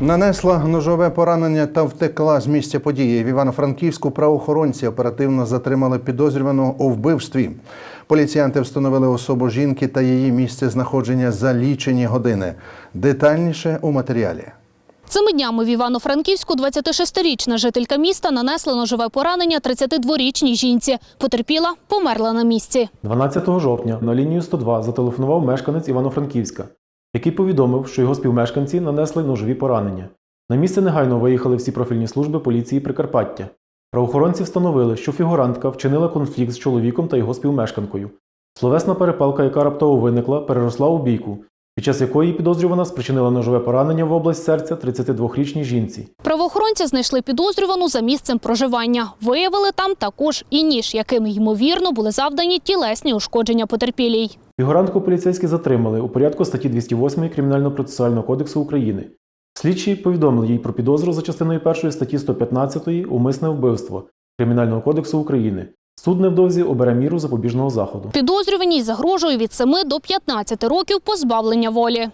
Нанесла ножове поранення та втекла з місця події. В Івано-Франківську правоохоронці оперативно затримали підозрюваного у вбивстві. Поліціянти встановили особу жінки та її місце знаходження за лічені години. Детальніше у матеріалі. Цими днями в Івано-Франківську 26-річна жителька міста нанесла ножове поранення 32-річній жінці. Потерпіла, померла на місці. 12 жовтня на лінію 102 зателефонував мешканець Івано-Франківська, який повідомив, що його співмешканці нанесли ножові поранення. На місце негайно виїхали всі профільні служби поліції Прикарпаття. Правоохоронці встановили, що фігурантка вчинила конфлікт з чоловіком та його співмешканкою. Словесна перепалка, яка раптово виникла, переросла у бійку, під час якої підозрювана спричинила ножове поранення в область серця 32-річній жінці. Правоохоронці знайшли підозрювану за місцем проживання. Виявили там також і ніж, яким ймовірно були завдані тілесні ушкодження потерпілій. Фігурантку поліцейські затримали у порядку статті 208 Кримінально-процесуального кодексу України. Слідчі повідомили їй про підозру за частиною 1 статті 115 умисне вбивство Кримінального кодексу України. Суд невдовзі обере міру запобіжного заходу. Підозрюваній загрожує від 7 до 15 років позбавлення волі.